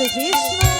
Hare Krishna.